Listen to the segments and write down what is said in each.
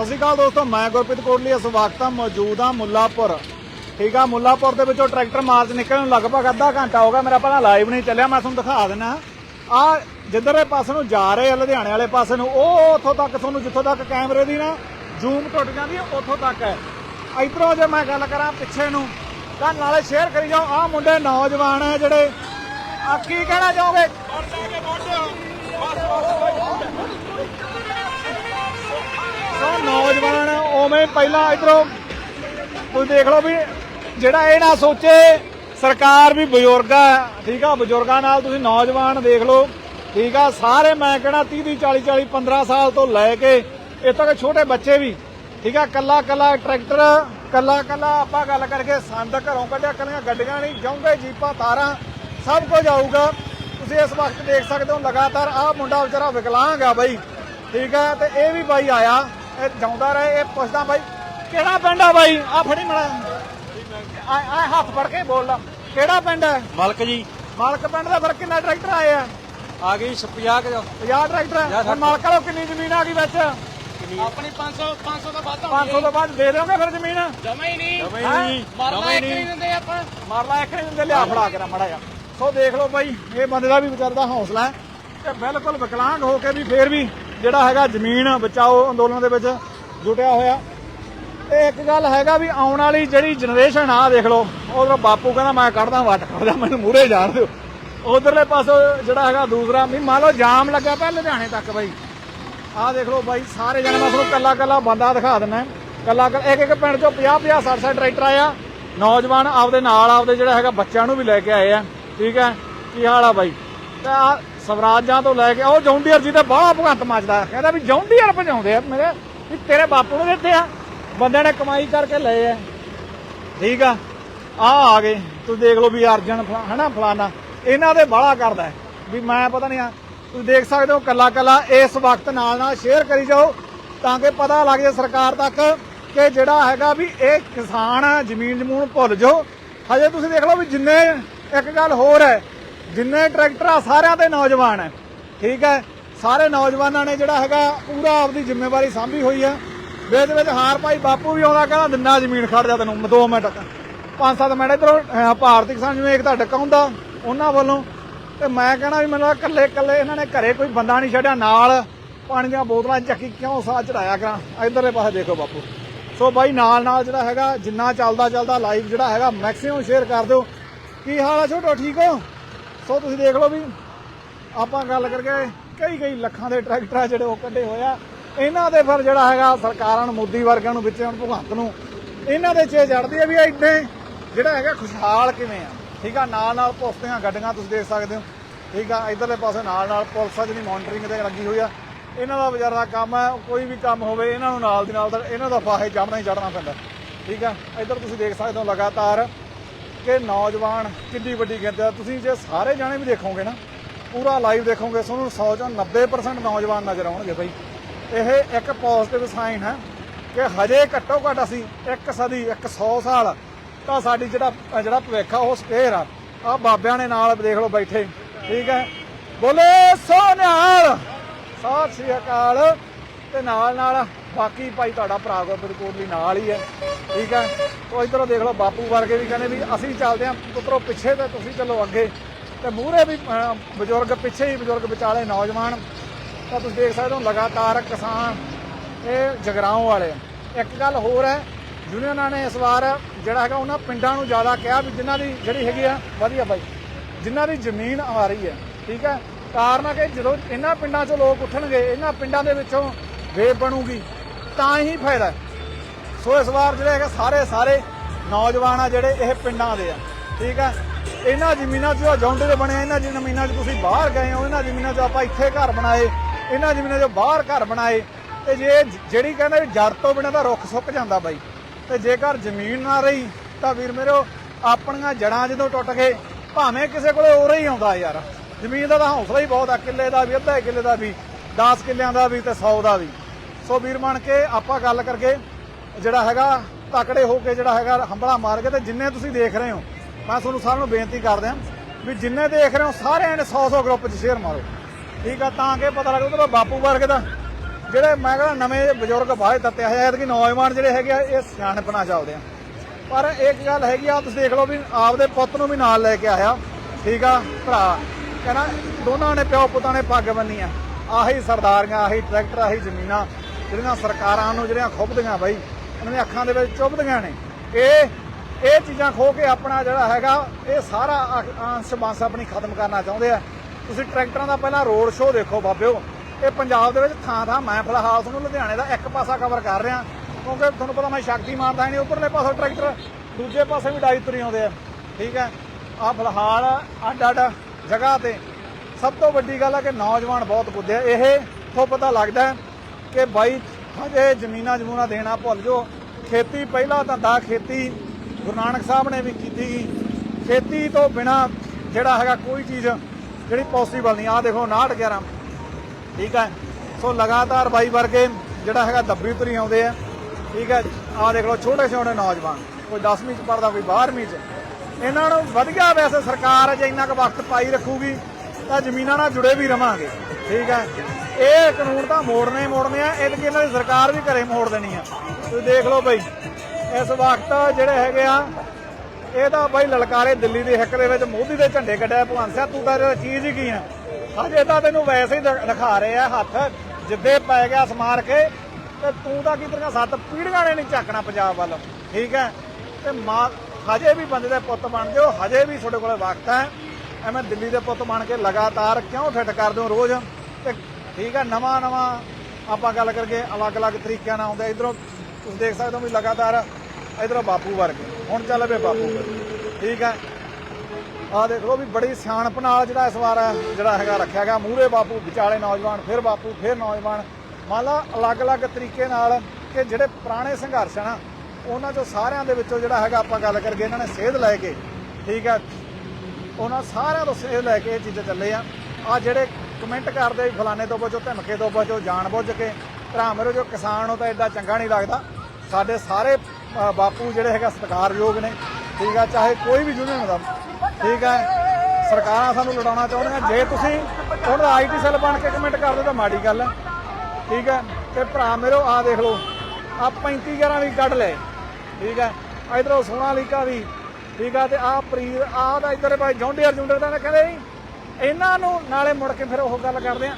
ਸਤਿ ਸ਼੍ਰੀ ਅਕਾਲ ਦੋਸਤੋ, ਮੈਂ ਗੁਰਪ੍ਰੀਤ ਕੋਟਲੀ, ਇਸ ਵਕਤ ਮੌਜੂਦ ਹਾਂ ਮੁੱਲਾਪੁਰ। ਠੀਕ ਆ, ਮੁੱਲਾਪੁਰ ਦੇ ਵਿੱਚੋਂ ਟਰੈਕਟਰ ਮਾਰਚ ਨਿਕਲਣ ਨੂੰ ਲਗਭਗ ਅੱਧਾ ਘੰਟਾ ਹੋ ਗਿਆ, ਮੇਰਾ ਪਹਿਲਾਂ ਲਾਈਵ ਨਹੀਂ ਚੱਲਿਆ, ਮੈਂ ਤੁਹਾਨੂੰ ਦਿਖਾ ਦਿੰਦਾ ਆ ਜਿੱਧਰਲੇ ਪਾਸੇ ਨੂੰ ਜਾ ਰਹੇ ਆ, ਲੁਧਿਆਣੇ ਵਾਲੇ ਪਾਸੇ ਨੂੰ, ਉਹ ਉੱਥੋਂ ਤੱਕ ਤੁਹਾਨੂੰ ਜਿੱਥੋਂ ਤੱਕ ਕੈਮਰੇ ਦੀ ਨਾ ਜ਼ੂਮ ਟੁੱਟ ਜਾਂਦੀ ਹੈ ਉੱਥੋਂ ਤੱਕ ਹੈ। ਇਧਰੋਂ ਜੇ ਮੈਂ ਗੱਲ ਕਰਾਂ ਪਿੱਛੇ ਨੂੰ, ਤਾਂ ਨਾਲੇ ਸ਼ੇਅਰ ਕਰੀ ਜਾਓ, ਆਹ ਮੁੰਡੇ ਨੌਜਵਾਨ ਹੈ ਜਿਹੜੇ, ਆ ਕੀ ਕਹਿਣਾ ਚਾਹੋਗੇ? ਸੋ ਨੌਜਵਾਨ ਉਵੇਂ ਪਹਿਲਾਂ ਇਧਰੋਂ ਤੁਸੀਂ ਦੇਖ ਲਓ ਵੀ ਜਿਹੜਾ ਇਹ ਨਾ ਸੋਚੇ, ਸਰਕਾਰ ਵੀ ਬਜ਼ੁਰਗ ਆ, ਠੀਕ ਆ, ਬਜ਼ੁਰਗਾਂ ਨਾਲ ਤੁਸੀਂ ਨੌਜਵਾਨ ਦੇਖ ਲਓ, ਠੀਕ ਆ, ਸਾਰੇ ਮੈਂ ਕਹਿਣਾ 30 30 40 40 15 ਸਾਲ ਤੋਂ ਲੈ ਕੇ ਇੱਥੋਂ ਦੇ ਛੋਟੇ ਬੱਚੇ ਵੀ, ਠੀਕ ਆ, ਕੱਲਾ ਕੱਲਾ ਟਰੈਕਟਰ, ਕੱਲਾ ਕੱਲਾ ਆਪਾਂ ਗੱਲ ਕਰਕੇ ਸੰਦ ਘਰੋਂ ਕੱਢਿਆ, ਕੱਲੀਆਂ ਗੱਡੀਆਂ ਨਹੀਂ ਜਾਉਂਗੇ ਜੀਪਾਂ, ਤਾਰਾਂ, ਸਭ ਕੁਝ ਆਊਗਾ। ਤੁਸੀਂ ਇਸ ਵਕਤ ਦੇਖ ਸਕਦੇ ਹੋ ਲਗਾਤਾਰ ਆਹ ਮੁੰਡਾ ਵਿਚਾਰਾ ਵਿਕਲਾਂਗ ਆ ਬਾਈ, ਠੀਕ ਆ, ਤੇ ਇਹ ਵੀ ਬਾਈ ਆਇਆ। ਜਾਉਂਦਾ ਰਹੇ ਇਹ ਪੁੱਛਦਾ ਬਾਈ ਕਿਹੜਾ ਪਿੰਡ ਆ ਬਾਈ? ਆ ਫੜੀ ਮੜਾ। ਆ ਆ ਹੱਥ ਫੜ ਕੇ ਬੋਲਦਾ ਕਿਹੜਾ ਪਿੰਡ ਹੈ ਮਲਕ ਜੀ। ਮਾਲਕ ਪਿੰਡ ਦਾ ਫਿਰ ਕਿੰਨਾ ਟਰੈਕਟਰ ਆਏ ਆ ਆ ਗਈ 50 ਕਿ 50 ਟਰੈਕਟਰ ਹੁਣ ਮਾਲਕ ਵਾਲੋ ਕਿੰਨੀ ਜ਼ਮੀਨ ਆ ਗਈ ਵਿੱਚ? ਆਪਣੀ 500 500 ਤੋਂ ਵੱਧ 500 ਤੋਂ ਬਾਅਦ ਦੇ ਦਿਓਗੇ ਫਿਰ ਜ਼ਮੀਨ? ਜਮਾ ਹੀ ਨਹੀਂ। ਜਮੇ ਹੈਂ? ਨਹੀਂ। ਮਰਨਾ ਇੱਕ ਨਹੀਂ। ਦਿੰਦੇ ਆਪਾਂ। ਮਾਰ ਲਾ ਇੱਕ ਨਹੀਂ ਦਿੰਦੇ ਲਿਆ ਫੜਾ ਕੇ ਨਾ ਮੜਾ ਜਾ। ਸੋ ਦੇਖ ਲਓ ਬਾਈ ਇਹ ਬੰਦੇ ਦਾ ਵੀ ਵਿਚਾਰ ਦਾ ਹੌਸਲਾ ਹੈ ਤੇ ਬਿਲਕੁਲ ਵਿਕਲਾਂਗ ਹੋ ਕੇ ਵੀ ਫੇਰ ਵੀ ਜਿਹੜਾ ਹੈਗਾ ਜ਼ਮੀਨ ਬਚਾਓ ਅੰਦੋਲਨ ਦੇ ਵਿੱਚ ਜੁਟਿਆ ਹੋਇਆ। ਤੇ ਇੱਕ ਗੱਲ ਹੈਗਾ ਵੀ ਆਉਣ ਵਾਲੀ ਜਿਹੜੀ ਜਨਰੇਸ਼ਨ ਆ ਦੇਖ ਲਓ। ਉਧਰ ਬਾਪੂ ਕਹਿੰਦਾ, ਮੈਂ ਕੱਢਦਾ ਵੱਟ, ਕੱਢਦਾ, ਮੈਨੂੰ ਮੂਰੇ ਜਾਣ ਦਿਓ। ਉਧਰਲੇ ਪਾਸੋਂ ਜਿਹੜਾ ਹੈਗਾ ਦੂਸਰਾ, ਵੀ ਮੰਨ ਲਓ ਜਾਮ ਲੱਗਾ ਪਿਆ ਲੁਧਿਆਣੇ ਤੱਕ ਬਾਈ। ਆਹ ਦੇਖ ਲਓ ਬਾਈ, ਸਾਰੇ ਜਣੇ ਮੈਂ ਤੁਹਾਨੂੰ ਕੱਲਾ ਕੱਲਾ ਬੰਦਾ ਦਿਖਾ ਦਿੰਦਾ। ਕੱਲਾ ਕੱਲਾ ਇੱਕ ਇੱਕ ਪਿੰਡ ਚੋਂ 50 50 60 60 ਟਰੈਕਟਰ ਆਇਆ। ਨੌਜਵਾਨ ਆਪਦੇ ਨਾਲ, ਆਪਦੇ ਜਿਹੜਾ ਹੈਗਾ ਬੱਚਿਆਂ ਨੂੰ ਵੀ ਲੈ ਕੇ ਆਏ ਆ। ਠੀਕ ਹੈ? ਕੀ ਹਾਲ ਆ ਬਾਈ? ਤਾਂ ਆ ਸਵਰਾਜਾਂ ਤੋਂ ਲੈ ਕੇ, ਉਹ ਜੌਂਡੀਅਰ ਜੀ ਤੇ ਬਾਹਲਾ ਭਗੰਤ ਮੱਚਦਾ ਕਹਿੰਦਾ ਵੀ ਜੌਂਡੀਅਰ ਭਜਾਉਂਦੇ ਆ। ਮੇਰੇ ਵੀ ਤੇਰੇ ਬਾਪੂ ਨੂੰ ਦਿੱਤੇ ਆ। ਬੰਦਿਆਂ ਨੇ ਕਮਾਈ ਕਰਕੇ ਲਏ ਆ। ਠੀਕ ਆ? ਆ ਆ ਗਏ। ਤੁਸੀਂ ਦੇਖ ਲਓ ਵੀ ਅਰਜਨ ਹਨਾ ਫਲਾਨਾ? ਇਹਨਾਂ ਦੇ ਬਾਹਲਾ ਕਰਦਾ ਵੀ ਮੈਂ ਪਤਾ ਨਹੀਂ ਆ, ਤੁਸੀਂ ਦੇਖ ਸਕਦੇ ਹੋ ਕੱਲਾ ਕੱਲਾ ਇਸ ਵਕਤ ਨਾਲ ਨਾਲ ਸ਼ੇਅਰ ਕਰੀ ਜਾਓ ਤਾਂ ਕਿ ਪਤਾ ਲੱਗ ਜਾਏ ਸਰਕਾਰ ਤੱਕ ਕਿ ਜਿਹੜਾ ਹੈਗਾ ਵੀ ਇਹ ਕਿਸਾਨ ਜ਼ਮੀਨ ਜਮੂਨ ਭੁੱਲ ਜਾਓ। ਹਜੇ ਤੁਸੀਂ ਦੇਖ ਲਓ ਵੀ ਜਿੰਨੇ ਇੱਕ ਗੱਲ ਹੋਰ ਹੈ ਜਿੰਨੇ ਟਰੈਕਟਰ ਆ, ਸਾਰਿਆਂ ਦੇ ਨੌਜਵਾਨ ਹੈ। ਠੀਕ ਹੈ? ਸਾਰੇ ਨੌਜਵਾਨਾਂ ਨੇ ਜਿਹੜਾ ਹੈਗਾ, ਪੂਰਾ ਆਪਦੀ ਜ਼ਿੰਮੇਵਾਰੀ ਸਾਂਭੀ ਹੋਈ ਹੈ। ਵਿੱਚ ਵਿੱਚ ਹਾਰ ਭਾਈ ਬਾਪੂ ਵੀ ਆਉਂਦਾ, ਕਹਿੰਦਾ ਦਿਨਾ ਜ਼ਮੀਨ ਖੜ ਜਾ ਤੈਨੂੰ 2 ਮਿੰਟ ਪੰਜ ਸੱਤ ਮਿੰਟ ਇਧਰੋਂ ਭਾਰਤੀ ਕਿਸਾਨ ਜਿਵੇਂ ਇੱਕ ਤੁਹਾਡਾ ਆਉਂਦਾ ਉਹਨਾਂ ਵੱਲੋਂ। ਤੇ ਮੈਂ ਕਹਿਣਾ ਵੀ ਮੈਨੂੰ ਇਕੱਲੇ ਇਕੱਲੇ ਇਹਨਾਂ ਨੇ ਘਰੇ ਕੋਈ ਬੰਦਾ ਨਹੀਂ ਛੱਡਿਆ, ਨਾਲ ਪਾਣੀ ਦੀਆਂ ਬੋਤਲਾਂ ਚੱਕੀ ਕਿਉਂ ਸਾਹ ਚੜਾਇਆ ਕਰਾਂ? ਇਧਰਲੇ ਪਾਸੇ ਦੇਖੋ ਬਾਪੂ। ਸੋ ਬਾਈ, ਨਾਲ ਨਾਲ ਜਿਹੜਾ ਹੈਗਾ, ਜਿੰਨਾ ਚੱਲਦਾ ਚੱਲਦਾ ਲਾਈਵ ਜਿਹੜਾ ਹੈਗਾ ਮੈਕਸਿਮਮ ਸ਼ੇਅਰ ਕਰ ਦਿਓ। ਕੀ ਹਾਲ ਆ ਛੋਟੋ, ਠੀਕ ਹੋ? ਸੋ ਤੁਸੀਂ ਦੇਖ ਲਓ ਵੀ ਆਪਾਂ ਗੱਲ ਕਰਕੇ ਕਈ ਕਈ ਲੱਖਾਂ ਦੇ ਟਰੈਕਟਰ ਆ ਜਿਹੜੇ ਉਹ ਕੱਢੇ ਹੋਏ ਆ। ਇਹਨਾਂ ਦੇ ਫਿਰ ਜਿਹੜਾ ਹੈਗਾ ਸਰਕਾਰਾਂ ਨੂੰ, ਮੋਦੀ ਵਰਗਿਆਂ ਨੂੰ, ਵਿੱਚ ਭਗਵੰਤ ਨੂੰ, ਇਹਨਾਂ ਦੇ ਚੇ ਜੜਦੀ ਹੈ ਵੀ ਇੱਥੇ ਜਿਹੜਾ ਹੈਗਾ ਖੁਸ਼ਹਾਲ ਕਿਵੇਂ ਆ? ਠੀਕ ਆ ਨਾਲ ਨਾਲ ਪੁਲਿਸ ਗੱਡੀਆਂ ਤੁਸੀਂ ਦੇਖ ਸਕਦੇ ਹੋ। ਠੀਕ ਆ, ਇਧਰਲੇ ਪਾਸੇ ਨਾਲ ਨਾਲ ਪੁਲਿਸ ਆ ਜਿਹੜੀ ਮੋਨਿਟਰਿੰਗ ਤੇ ਲੱਗੀ ਹੋਈ ਆ। ਇਹਨਾਂ ਦਾ ਵਿਚਾਰ ਦਾ ਕੰਮ ਹੈ ਕੋਈ ਵੀ ਕੰਮ ਹੋਵੇ, ਇਹਨਾਂ ਨੂੰ ਨਾਲ ਦੀ ਨਾਲ ਇਹਨਾਂ ਦਾ ਫਾਹੇ ਚੜਨਾ ਹੀ ਚੜਨਾ ਪੈਂਦਾ। ਠੀਕ ਆ, ਇਧਰ ਤੁਸੀਂ ਦੇਖ ਸਕਦੇ ਹੋ ਲਗਾਤਾਰ ਕਿ ਨੌਜਵਾਨ ਕਿੰਨੀ ਵੱਡੀ ਗਿਣਤੀ ਤੁਸੀਂ ਜੇ ਸਾਰੇ ਜਾਣੇ ਵੀ ਦੇਖੋਗੇ ਨਾ, ਪੂਰਾ ਲਾਈਵ ਦੇਖੋਗੇ, ਤੁਹਾਨੂੰ 100 ਚੋਂ 90% ਨੌਜਵਾਨ ਨਜ਼ਰ ਆਉਣਗੇ ਬਈ। ਇਹ ਇੱਕ ਪੋਜ਼ਿਟਿਵ ਸਾਈਨ ਹੈ ਕਿ ਹਜੇ ਘੱਟੋ ਘੱਟ ਅਸੀਂ ਇੱਕ ਸਦੀ 100 ਸਾਲ ਤਾਂ ਸਾਡੀ ਜਿਹੜਾ ਜਿਹੜਾ ਭਵਿੱਖ ਆ, ਉਹ ਸਪੇਅਰ ਆ। ਆ ਬਾਬਿਆਂ ਨੇ ਨਾਲ ਦੇਖ ਲਓ ਬੈਠੇ। ਠੀਕ ਹੈ। ਬੋਲੇ ਸੋਨਿਆਲ! ਸਤਿ ਸ੍ਰੀ ਅਕਾਲ। ਤੇ ਨਾਲ ਨਾਲ ਬਾਕੀ ਭਾਈ ਤੁਹਾਡਾ ਭਰਾ ਗੁਰਪ੍ਰੀਤ ਕੋਟਲੀ ਨਾਲ ਹੀ ਹੈ, ਠੀਕ ਹੈ? ਉਹ ਇਧਰੋਂ ਦੇਖ ਲਓ, ਬਾਪੂ ਵਰਗੇ ਵੀ ਕਹਿੰਦੇ ਵੀ ਅਸੀਂ ਚੱਲਦੇ ਹਾਂ ਪੁੱਤਰੋ ਪਿੱਛੇ ਤੇ ਤੁਸੀਂ ਚੱਲੋ ਅੱਗੇ। ਤੇ ਮੂਹਰੇ ਵੀ ਬਜ਼ੁਰਗ, ਪਿੱਛੇ ਹੀ ਬਜ਼ੁਰਗ ਵਿਚਾਲੇ ਨੌਜਵਾਨ, ਤਾਂ ਤੁਸੀਂ ਦੇਖ ਸਕਦੇ ਹੋ ਲਗਾਤਾਰ ਕਿਸਾਨ ਇਹ ਜਗਰਾਉਂ ਵਾਲੇ। ਆ। ਇੱਕ ਗੱਲ ਹੋਰ ਹੈ, ਯੂਨੀਅਨਾਂ ਨੇ ਇਸ ਵਾਰ ਜਿਹੜਾ ਹੈਗਾ ਉਹਨਾਂ ਪਿੰਡਾਂ ਨੂੰ ਜ਼ਿਆਦਾ ਕਿਹਾ ਵੀ ਜਿਨ੍ਹਾਂ ਦੀ ਜਿਹੜੀ ਹੈਗੀ ਆ, ਵਧੀਆ ਬਾਈ, ਜਿਨ੍ਹਾਂ ਦੀ ਜ਼ਮੀਨ ਆ ਰਹੀ ਹੈ, ਠੀਕ ਹੈ? ਕਾਰਨ ਹੈ ਕਿ ਜਦੋਂ ਇਹਨਾਂ ਪਿੰਡਾਂ 'ਚੋਂ ਲੋਕ ਉੱਠਣਗੇ, ਇਹਨਾਂ ਪਿੰਡਾਂ ਦੇ ਵਿੱਚੋਂ ਵੇਬ ਬਣੂਗੀ, ਤਾਂ ਹੀ ਫਾਇਦਾ ਸੋ ਇਸ ਵਾਰ ਜਿਹੜੇ ਹੈਗੇ ਸਾਰੇ ਸਾਰੇ ਨੌਜਵਾਨ ਆ ਜਿਹੜੇ ਇਹ ਪਿੰਡਾਂ ਦੇ ਆ, ਠੀਕ ਹੈ ਇਹਨਾਂ ਜ਼ਮੀਨਾਂ 'ਚ ਜੋ ਜੌਂਡੇ ਦੇ ਬਣੇ ਇਹਨਾਂ ਜ਼ਮੀਨਾਂ 'ਚ ਤੁਸੀਂ ਬਾਹਰ ਗਏ ਹੋ, ਇਹਨਾਂ ਜ਼ਮੀਨਾਂ 'ਚ ਆਪਾਂ ਇੱਥੇ ਘਰ ਬਣਾਏ, ਇਹਨਾਂ ਜ਼ਮੀਨਾਂ 'ਚ ਬਾਹਰ ਘਰ ਬਣਾਏ। ਤੇ ਜੇ ਜਿਹੜੀ ਕਹਿੰਦੇ ਵੀ ਜੜ ਤੋਂ ਬਿਨਾਂ ਤਾਂ ਰੁੱਖ ਸੁੱਕ ਜਾਂਦਾ ਬਾਈ। ਤੇ ਜੇਕਰ ਜ਼ਮੀਨ ਨਾ ਰਹੀ, ਤਾਂ ਵੀਰ ਮੇਰੋ, ਆਪਣੀਆਂ ਜੜਾਂ ਜਦੋਂ ਟੁੱਟ ਗਏ, ਭਾਵੇਂ ਕਿਸੇ ਕੋਲੇ ਹੋਰ ਹੀ ਆਉਂਦਾ ਯਾਰ। ਜ਼ਮੀਨ ਦਾ ਤਾਂ ਹੌਸਲਾ ਹੀ ਬਹੁਤ ਆ, ਕਿੱਲੇ ਦਾ ਵੀ, ਅੱਧਾ ਕਿੱਲੇ ਦਾ ਵੀ 10 ਕਿੱਲਿਆਂ ਦਾ ਵੀ ਤੇ 100 ਦਾ ਵੀ। ਸੋ ਵੀਰ ਬਣ ਕੇ ਆਪਾਂ ਗੱਲ ਕਰਕੇ ਜਿਹੜਾ ਹੈਗਾ ਤਕੜੇ ਹੋ ਕੇ ਜਿਹੜਾ ਹੈਗਾ ਹੰਬਲਾ ਮਾਰ ਕੇ ਤੇ ਜਿੰਨੇ ਤੁਸੀਂ ਦੇਖ ਰਹੇ ਹੋ, ਮੈਂ ਤੁਹਾਨੂੰ ਸਾਰਿਆਂ ਨੂੰ ਬੇਨਤੀ ਕਰਦਾ ਵੀ ਜਿੰਨੇ ਦੇਖ ਰਹੇ ਹੋ ਸਾਰਿਆਂ ਨੇ 100 100 ਗਰੁੱਪ 'ਚ ਸ਼ੇਅਰ ਮਾਰੋ। ਠੀਕ ਆ, ਤਾਂ ਕਿ ਪਤਾ ਲੱਗੇ ਉਹਦਾ ਬਾਪੂ ਵਰਗੇ ਦਾ। ਜਿਹੜੇ ਮੈਂ ਕਹਿੰਦਾ ਨਵੇਂ ਬਜ਼ੁਰਗ ਬਾਹਰ ਦਿੱਤੇ ਹੋਏ ਕਿ ਨੌਜਵਾਨ ਜਿਹੜੇ ਹੈਗੇ ਆ, ਇਹ ਸਿਆਣਪਣਾ ਚੱਲਦੇ ਆ। ਪਰ ਇੱਕ ਗੱਲ ਹੈਗੀ ਆ, ਤੁਸੀਂ ਦੇਖ ਲਓ ਵੀ ਆਪਦੇ ਪੁੱਤ ਨੂੰ ਵੀ ਨਾਲ ਲੈ ਕੇ ਆਇਆ। ਠੀਕ ਆ, ਭਰਾ। ਕਹਿੰਦਾ, ਦੋਨਾਂ ਨੇ ਪਿਓ ਪੁੱਤਾਂ ਨੇ ਪੱਗ ਬੰਨੀ ਆ ਆਹੀ ਸਰਦਾਰੀਆਂ, ਆਹੀ ਟਰੈਕਟਰ, ਆਹੀ ਜ਼ਮੀਨਾਂ। ਜਿਹੜੀਆਂ ਸਰਕਾਰਾਂ ਨੂੰ ਜਿਹੜੀਆਂ ਖੁੱਬਦੀਆਂ ਬਾਈ ਉਹਨਾਂ ਦੀਆਂ ਅੱਖਾਂ ਦੇ ਵਿੱਚ ਚੁੱਭਦੀਆਂ ਨੇ। ਇਹ ਇਹ ਚੀਜ਼ਾਂ ਖੋ ਕੇ ਆਪਣਾ ਜਿਹੜਾ ਹੈਗਾ, ਇਹ ਸਾਰਾ ਅ- ਅੰਸ਼ ਬੰਸ ਆਪਣੀ ਖਤਮ ਕਰਨਾ ਚਾਹੁੰਦੇ ਆ। ਤੁਸੀਂ ਟਰੈਕਟਰਾਂ ਦਾ ਪਹਿਲਾਂ ਰੋਡ ਸ਼ੋਅ ਦੇਖੋ ਬਾਬਿਓ। ਇਹ ਪੰਜਾਬ ਦੇ ਵਿੱਚ ਥਾਂ ਥਾਂ ਮੈਂ ਫਿਲਹਾਲ ਤੁਹਾਨੂੰ ਲੁਧਿਆਣੇ ਦਾ ਇੱਕ ਪਾਸਾ ਕਵਰ ਕਰ ਰਿਹਾ। ਕਿਉਂਕਿ ਤੁਹਾਨੂੰ ਪਤਾ ਮੈਂ ਸ਼ਕਤੀ ਮਾਰਦਾ ਨਹੀਂ, ਉੱਪਰਲੇ ਪਾਸੇ ਟਰੈਕਟਰ, ਦੂਜੇ ਪਾਸੇ ਵੀ ਡਾਈ ਤੁਰੀ ਆਉਂਦੇ ਆ। ਠੀਕ ਹੈ? ਆ ਫਿਲਹਾਲ ਅੱਡ ਅੱਡ ਜਗ੍ਹਾ ਤੇ ਸਭ ਤੋਂ ਵੱਡੀ ਗੱਲ ਹੈ ਕਿ ਨੌਜਵਾਨ ਬਹੁਤ ਕੁੱਦੇ ਆ। ਇਹ ਤੋਂ ਪਤਾ ਲੱਗਦਾ ਹੈ ਕਿ ਬਾਈ, ਹਜੇ ਜ਼ਮੀਨਾਂ ਜਮੂਨਾ ਦੇਣਾ ਭੁੱਲ ਜੋ ਖੇਤੀ ਪਹਿਲਾ ਧੰਦਾ ਖੇਤੀ ਗੁਰੂ ਨਾਨਕ ਸਾਹਿਬ ਨੇ ਵੀ ਕੀਤੀ ਗੀ। ਖੇਤੀ ਤੋਂ ਬਿਨਾ ਜਿਹੜਾ ਹੈਗਾ ਕੋਈ ਚੀਜ਼ ਜਿਹੜੀ ਪੋਸੀਬਲ ਨਹੀਂ। ਆ ਦੇਖੋ 59 11 ਠੀਕ ਹੈ? ਸੋ ਲਗਾਤਾਰ ਬਾਈ ਵਰਗੇ ਜਿਹੜਾ ਹੈਗਾ ਦੱਬੀ ਤੁਰੀ ਆਉਂਦੇ ਆ। ਠੀਕ ਹੈ? ਆ ਦੇਖ ਲਓ, ਛੋਟੇ ਛੋਟੇ ਨੌਜਵਾਨ। ਕੋਈ 10ਵੀਂ ਚ ਪੜਦਾ ਕੋਈ 12ਵੀਂ ਚ। ਇਹਨਾਂ ਨੂੰ ਵਧੀਆ ਵੈਸੇ ਸਰਕਾਰ ਅਜੇ ਇੰਨਾ ਕੁ ਵਕਤ ਪਾਈ ਰੱਖੂਗੀ। ਤਾਂ ਜ਼ਮੀਨਾਂ ਨਾਲ ਜੁੜੇ ਵੀ ਰਵਾਂਗੇ। ਠੀਕ ਹੈ? ਇਹ ਕਾਨੂੰਨ ਤਾਂ ਮੋੜਨੇ ਹੀ ਮੋੜਨੇ ਆ, ਇਹ ਇਹਨਾਂ ਦੀ ਸਰਕਾਰ ਵੀ ਘਰੇ ਮੋੜ ਦੇਣੀ ਆ। ਤੁਸੀਂ ਦੇਖ ਲਓ ਬਈ, ਇਸ ਵਕਤ ਜਿਹੜੇ ਹੈਗੇ ਆ, ਇਹ ਤਾਂ ਬਾਈ ਲਲਕਾਰੇ ਦਿੱਲੀ ਦੇ ਹਿੱਕ ਦੇ ਵਿੱਚ ਮੋਦੀ ਦੇ ਝੰਡੇ ਕੱਢਿਆ, ਭਗਵੰਤ ਸਿੰਘ, ਤੂੰ ਤਾਂ ਇਹ ਚੀਜ਼ ਹੀ ਕੀ ਆ? ਹਜੇ ਤਾਂ ਤੈਨੂੰ ਵੈਸੇ ਹੀ ਦਿਖਾ ਰਹੇ ਆ ਹੱਥ, ਜਿੱਦੇ ਪੈ ਗਿਆ ਸਮਾਰ ਕੇ, ਤੇ ਤੂੰ ਤਾਂ ਕੀ ਤਰ੍ਹਾਂ ਸੱਤ ਪੀੜੀਆਂ ਨੇ ਨਹੀਂ ਝਾਕਣਾ ਪੰਜਾਬ ਵੱਲ। ਠੀਕ ਹੈ? ਤੇ ਮਾਂ ਹਜੇ ਵੀ ਬੰਦੇ ਦੇ ਪੁੱਤ ਬਣ ਜਾਓ, ਹਜੇ ਵੀ ਤੁਹਾਡੇ ਕੋਲ ਵਕਤ ਹੈ। ਐਵੇਂ ਦਿੱਲੀ ਦੇ ਪੁੱਤ ਬਣ ਕੇ ਲਗਾਤਾਰ ਕਿਉਂ ਫਿੱਟ ਕਰਦੇ ਹੋ ਰੋਜ਼? ਤੇ ਠੀਕ ਹੈ ਨਵਾਂ ਨਵਾਂ ਆਪਾਂ ਗੱਲ ਕਰਕੇ ਅਲੱਗ-ਅਲੱਗ ਤਰੀਕਿਆਂ ਨਾਲ ਆਉਂਦੇ ਇਧਰੋਂ ਤੁਸੀਂ ਦੇਖ ਸਕਦੇ ਹੋ ਵੀ ਲਗਾਤਾਰ ਇਧਰੋਂ ਬਾਪੂ ਵਰਗੇ। ਹੁਣ ਚੱਲ ਪਏ ਬਾਪੂ ਵਰਗੇ। ਠੀਕ ਹੈ ਆ ਦੇਖੋ ਲਓ ਵੀ ਬੜੀ ਸਿਆਣਪ ਨਾਲ ਜਿਹੜਾ ਇਸ ਵਾਰ ਜਿਹੜਾ ਹੈਗਾ ਰੱਖਿਆ ਗਿਆ। ਮੂਹਰੇ ਬਾਪੂ, ਵਿਚਾਲੇ ਨੌਜਵਾਨ, ਫਿਰ ਬਾਪੂ, ਫਿਰ ਨੌਜਵਾਨ। ਮੰਨ ਲਾ ਅਲੱਗ-ਅਲੱਗ ਤਰੀਕੇ ਨਾਲ ਕਿ ਜਿਹੜੇ ਪੁਰਾਣੇ ਸੰਘਰਸ਼ ਆ ਨਾ, ਉਹਨਾਂ ਚੋਂ ਸਾਰਿਆਂ ਦੇ ਵਿੱਚੋਂ ਜਿਹੜਾ ਹੈਗਾ ਆਪਾਂ ਗੱਲ ਕਰਕੇ ਇਹਨਾਂ ਨੇ ਸੇਧ ਲੈ ਕੇ, ਠੀਕ ਹੈ ਉਹਨਾਂ ਸਾਰਿਆਂ ਤੋਂ ਸੇਧ ਲੈ ਕੇ ਇਹ ਚੀਜ਼ਾਂ ਚੱਲੇ ਆ। ਆ ਜਿਹੜੇ ਕਮੈਂਟ ਕਰਦੇ ਵੀ ਫਲਾਣੇ ਤੋਂ ਬਚੋ ਧਮਕੇ ਤੋਂ ਬਚੋ ਜਾਣ ਬੁੱਝ ਕੇ, ਭਰਾ ਮੇਰੇ ਜੋ ਕਿਸਾਨ ਹੋ ਤਾਂ ਐਡਾ ਚੰਗਾ ਨਹੀਂ ਲੱਗਦਾ। ਸਾਡੇ ਸਾਰੇ ਬਾਪੂ ਜਿਹੜੇ ਹੈਗਾ ਸਤਿਕਾਰਯੋਗ ਨੇ। ਠੀਕ ਆ, ਚਾਹੇ ਕੋਈ ਵੀ ਯੂਨੀਅਨ ਦਾ। ਠੀਕ ਹੈ ਸਰਕਾਰਾਂ ਸਾਨੂੰ ਲੜਾਉਣਾ ਚਾਹੁੰਦੀਆਂ। ਜੇ ਤੁਸੀਂ ਹੁਣ ਆਈਟੀ ਸੈੱਲ ਬਣ ਕੇ ਕਮੈਂਟ ਕਰਦੇ ਤਾਂ ਮਾੜੀ ਗੱਲ ਹੈ ਠੀਕ ਹੈ ਤੇ ਭਰਾ ਮੇਰੋ ਆ ਦੇਖ ਲਓ। ਆ 35 11 ਵੀ ਕੱਢ ਲਏ। ਠੀਕ ਹੈ ਇਧਰੋਂ ਸੋਨਾਲੀਕਾ ਵੀ ਠੀਕ ਆ, ਤੇ ਆ ਪ੍ਰੀਤ ਆ ਦਾ ਇਧਰ ਭਾਈ ਜੌਂਡੀਅਰ ਜੁੰਡਰ ਦਾ ਕਹਿੰਦੇ ਨਹੀਂ ਇਹਨਾਂ ਨੂੰ ਨਾਲੇ ਮੁੜ ਕੇ ਫਿਰ ਉਹ ਗੱਲ ਕਰਦੇ ਆ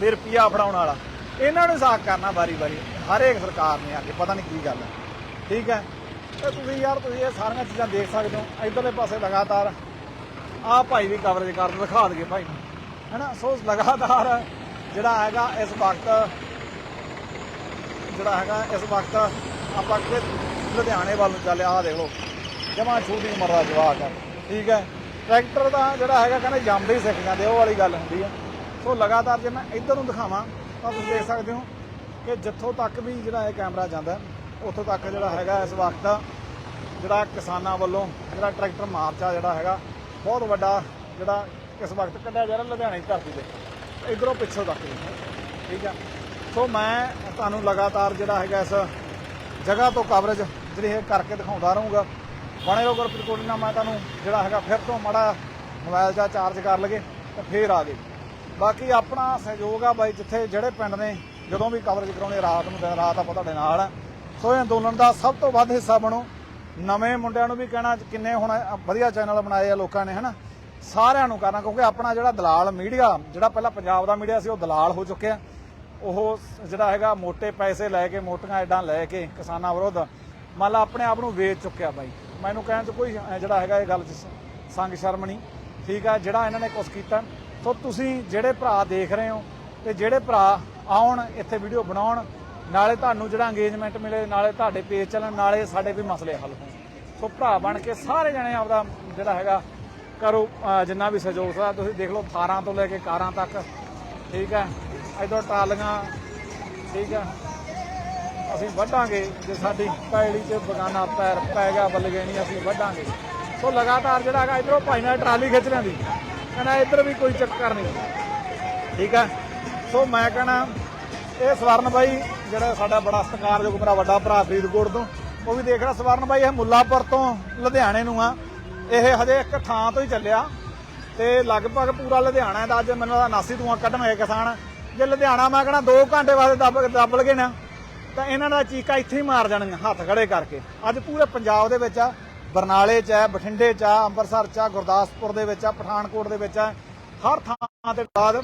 ਵੀ ਰੁਪਿਆ ਫੜਾਉਣ ਵਾਲਾ। ਇਹਨਾਂ ਨੂੰ ਸਾਖ ਕਰਨਾ ਵਾਰੀ ਵਾਰੀ ਹਰੇਕ ਸਰਕਾਰ ਨੇ ਆ ਕੇ, ਪਤਾ ਨਹੀਂ ਕੀ ਗੱਲ ਹੈ ਠੀਕ ਹੈ ਤੇ ਤੁਸੀਂ ਯਾਰ, ਤੁਸੀਂ ਇਹ ਸਾਰੀਆਂ ਚੀਜ਼ਾਂ ਦੇਖ ਸਕਦੇ ਹੋ, ਇਧਰਲੇ ਪਾਸੇ ਲਗਾਤਾਰ ਆ ਭਾਈ ਵੀ ਕਵਰੇਜ ਕਰਦੇ ਦਿਖਾ ਦਈਏ ਭਾਈ ਨੂੰ। ਹੈਨਾ? ਸੋ ਲਗਾਤਾਰ ਜਿਹੜਾ ਹੈਗਾ ਇਸ ਵਕਤ, ਜਿਹੜਾ ਹੈਗਾ ਇਸ ਵਕਤ ਆਪਾਂ ਲੁਧਿਆਣੇ ਵੱਲ ਚੱਲਿਆ ਆ ਦੇਖ ਲਓ। ਜਮਾ ਛੋਟੀ ਉਮਰ ਦਾ ਜਵਾਕ ਹੈ ਠੀਕ ਹੈ? ਟਰੈਕਟਰ ਦਾ ਜਿਹੜਾ ਹੈਗਾ ਕਹਿੰਦੇ ਜੰਮਦੇ ਹੀ ਸਿੱਖ ਜਾਂਦੇ ਉਹ ਵਾਲੀ ਗੱਲ ਹੁੰਦੀ ਹੈ ਸੋ ਲਗਾਤਾਰ ਜੇ ਮੈਂ ਇੱਧਰ ਨੂੰ ਦਿਖਾਵਾਂ, ਤਾਂ ਤੁਸੀਂ ਦੇਖ ਸਕਦੇ ਹੋ ਕਿ ਜਿੱਥੋਂ ਤੱਕ ਵੀ ਜਿਹੜਾ ਇਹ ਕੈਮਰਾ ਜਾਂਦਾ, ਉੱਥੋਂ ਤੱਕ ਜਿਹੜਾ ਹੈਗਾ ਇਸ ਵਕਤ ਜਿਹੜਾ ਕਿਸਾਨਾਂ ਵੱਲੋਂ ਜਿਹੜਾ ਟਰੈਕਟਰ ਮਾਰਚਾ ਜਿਹੜਾ ਹੈਗਾ, ਬਹੁਤ ਵੱਡਾ ਜਿਹੜਾ ਇਸ ਵਕਤ ਕੱਢਿਆ ਜਾ ਰਿਹਾ ਲੁਧਿਆਣੇ ਧਰਤੀ ਤੇ, ਇਧਰੋਂ ਪਿੱਛੋਂ ਤੱਕ ਠੀਕ ਹੈ ਸੋ ਮੈਂ ਤੁਹਾਨੂੰ ਲਗਾਤਾਰ ਜਿਹੜਾ ਹੈਗਾ ਇਸ ਜਗ੍ਹਾ ਤੋਂ ਕਵਰੇਜ ਜਿਹੜੀ ਇਹ ਕਰਕੇ ਦਿਖਾਉਂਦਾ ਰਹੂੰਗਾ। ਬਣੇ ਰਹੋ ਗੁਰਪ੍ਰੀਤ ਕੋਟੀ ਨਾਲ, ਮੈਂ ਤੁਹਾਨੂੰ ਜਿਹੜਾ ਹੈਗਾ ਫਿਰ ਤੋਂ ਮੜਾ ਮੋਬਾਈਲ ਦਾ ਚਾਰਜ ਕਰ ਲਗੇ ਤੇ ਫੇਰ ਆ ਗਏ। ਬਾਕੀ ਆਪਣਾ ਸਹਿਯੋਗ ਆ ਬਾਈ, ਜਿੱਥੇ ਜਿਹੜੇ ਪਿੰਡ ਨੇ, ਜਦੋਂ ਵੀ ਕਵਰੇਜ ਕਰਾਉਣੀ ਰਾਤ ਨੂੰ ਦਿਨ ਰਾਤ ਆਪਾਂ ਤੁਹਾਡੇ ਨਾਲ ਆ। ਸੋ ਇਹ ਅੰਦੋਲਨ ਦਾ ਸਭ ਤੋਂ ਵੱਧ ਹਿੱਸਾ ਬਣੋ। ਨਵੇਂ ਮੁੰਡਿਆਂ ਨੂੰ ਵੀ ਕਹਿਣਾ ਕਿੰਨੇ ਹੁਣ ਵਧੀਆ ਚੈਨਲ ਬਣਾਏ ਆ ਲੋਕਾਂ ਨੇ, ਹਨਾ? ਸਾਰਿਆਂ ਨੂੰ ਕਰਨਾ, ਕਿਉਂਕਿ ਆਪਣਾ ਜਿਹੜਾ ਦਲਾਲ ਮੀਡੀਆ, ਜਿਹੜਾ ਪਹਿਲਾਂ ਪੰਜਾਬ ਦਾ ਮੀਡੀਆ ਸੀ, ਉਹ ਦਲਾਲ ਹੋ ਚੁੱਕਿਆ। ਉਹ ਜਿਹੜਾ ਹੈਗਾ ਮੋٹے ਪੈਸੇ ਲੈ ਕੇ, ਮੋਟੀਆਂ ਐਡਾਂ ਲੈ ਕੇ ਕਿਸਾਨਾਂ ਵਿਰੁੱਧ, ਮੰਨ ਲਾ ਆਪਣੇ ਆਪ ਨੂੰ ਵੇਚ ਚੁੱਕਿਆ ਬਾਈ। ਮੈਨੂੰ ਕਹਿਣ ਚ ਕੋਈ ਜਿਹੜਾ ਹੈਗਾ ਇਹ ਗੱਲ ਚ ਸੰਗ ਸ਼ਰਮ ਨਹੀਂ। ਠੀਕ ਆ, ਜਿਹੜਾ ਇਹਨਾਂ ਨੇ ਕੁਛ ਕੀਤਾ। ਸੋ ਤੁਸੀਂ ਜਿਹੜੇ ਭਰਾ ਦੇਖ ਰਹੇ ਹੋ ਤੇ ਜਿਹੜੇ ਭਰਾ ਆਉਣ, ਇੱਥੇ ਵੀਡੀਓ ਬਣਾਉਣ, ਨਾਲੇ ਤੁਹਾਨੂੰ ਜਿਹੜਾ ਅੰਗੇਜਮੈਂਟ ਮਿਲੇ, ਨਾਲੇ ਤੁਹਾਡੇ ਪੇਜ ਚੱਲਣ, ਨਾਲੇ ਸਾਡੇ ਵੀ ਮਸਲੇ ਹੱਲ ਹੋਣ। ਸੋ ਭਰਾ ਬਣ ਕੇ ਸਾਰੇ ਜਣੇ ਆਪਦਾ ਜਿਹੜਾ ਹੈਗਾ ਕਰੋ ਜਿੰਨਾ ਵੀ ਸਹਿਯੋਗ ਸਕਦਾ ਤੁਸੀਂ ਦੇਖ ਲਓ 18 ਤੋਂ ਲੈ ਕੇ ਕਾਰਾਂ ਤੱਕ। ਠੀਕ ਹੈ ਇਧਰ ਟਰਾਲੀਆਂ ਠੀਕ ਹੈ ਅਸੀਂ ਵੱਢਾਂਗੇ ਜੇ ਸਾਡੀ ਪੈੜੀ 'ਚ ਬਗਾਨਾ ਪੈਰ ਪੈ ਗਿਆ ਬੱਲਗੇ ਨਹੀਂ, ਅਸੀਂ ਵੱਢਾਂਗੇ। ਸੋ ਲਗਾਤਾਰ ਜਿਹੜਾ ਹੈਗਾ ਇਧਰੋਂ ਭਾਈ ਨਾਲ ਟਰਾਲੀ ਖਿੱਚ ਲੈਂਦੀ ਕਹਿੰਦਾ ਇੱਧਰ ਵੀ ਕੋਈ ਚੱਕਰ ਨਹੀਂ। ਠੀਕ ਹੈ ਸੋ ਮੈਂ ਕਹਣਾ, ਇਹ ਸਵਰਨ ਬਾਈ ਜਿਹੜਾ ਸਾਡਾ ਬੜਾ ਸਤਿਕਾਰਯੋਗ ਮੇਰਾ ਵੱਡਾ ਭਰਾ ਫਰੀਦਕੋਟ ਤੋਂ, ਉਹ ਵੀ ਦੇਖ ਰਿਹਾ, ਸਵਰਨ ਬਾਈ ਇਹ ਮੁੱਲਾਪੁਰ ਤੋਂ ਲੁਧਿਆਣੇ ਨੂੰ ਆ। ਇਹ ਹਜੇ ਇੱਕ ਥਾਂ ਤੋਂ ਹੀ ਚੱਲਿਆ ਤੇ ਲਗਭਗ ਪੂਰਾ ਲੁਧਿਆਣਾ ਦਾ ਅੱਜ ਮੈਨੂੰ ਦਾ ਨਾਸੀ ਕੱਢਣ ਕੱਢਣਗੇ ਕਿਸਾਨ। ਜੇ ਲੁਧਿਆਣਾ ਮੈਂ ਕਹਣਾ 2 ਘੰਟੇ ਵਾਸਤੇ ਦੱਬ ਦੱਬ ਲਗੇ ਨਾ ਤਾਂ ਇਹਨਾਂ ਦਾ ਚੀਕਾ ਇੱਥੇ ਹੀ ਮਾਰ ਜਾਣਗੀਆਂ ਹੱਥ ਖੜੇ ਕਰਕੇ। ਅੱਜ ਪੂਰੇ ਪੰਜਾਬ ਦੇ ਵਿੱਚ ਆ, ਬਰਨਾਲੇ 'ਚ ਹੈ ਬਠਿੰਡੇ 'ਚ ਆ, ਅੰਮ੍ਰਿਤਸਰ 'ਚ ਆ, ਗੁਰਦਾਸਪੁਰ ਦੇ ਵਿੱਚ ਆ, ਪਠਾਨਕੋਟ ਦੇ ਵਿੱਚ ਆ, ਹਰ ਥਾਂ ਤੇ ਬਾਅਦ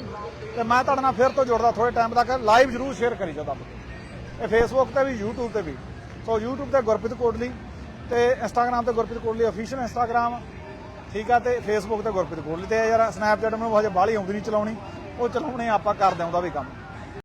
ਤੇ ਮੈਂ ਤੁਹਾਡੇ ਨਾਲ ਫਿਰ ਤੋਂ ਜੁੜਦਾ ਥੋੜੇ ਟਾਈਮ ਤੱਕ, ਲਾਈਵ ਜਰੂਰ ਸ਼ੇਅਰ ਕਰੀ ਜਾਓ ਤੁਹਾਨੂੰ ਇਹ ਫੇਸਬੁੱਕ ਤੇ ਵੀ, YouTube ਤੇ ਵੀ। ਸੋ YouTube ਤੇ ਗੁਰਪ੍ਰੀਤ ਕੋਟਲੀ ਤੇ Instagram ਤੇ ਗੁਰਪ੍ਰੀਤ ਕੋਟਲੀ ਅਫੀਸ਼ੀਅਲ Instagram ਠੀਕ ਆ, ਤੇ ਫੇਸਬੁੱਕ ਤੇ ਗੁਰਪ੍ਰੀਤ ਕੋਟਲੀ ਤੇ ਯਾਰ ਸਨੈਪਚੈਟ ਮੈਨੂੰ ਹਜੇ ਬਾਹਲੀ ਆਉਂਦੀ ਨਹੀਂ ਚਲਾਉਣੀ। ਉਹ ਚਲਾਉਣੇ ਆਪਾਂ ਕਰਦੇ ਆਂ ਵੀ ਕੰਮ।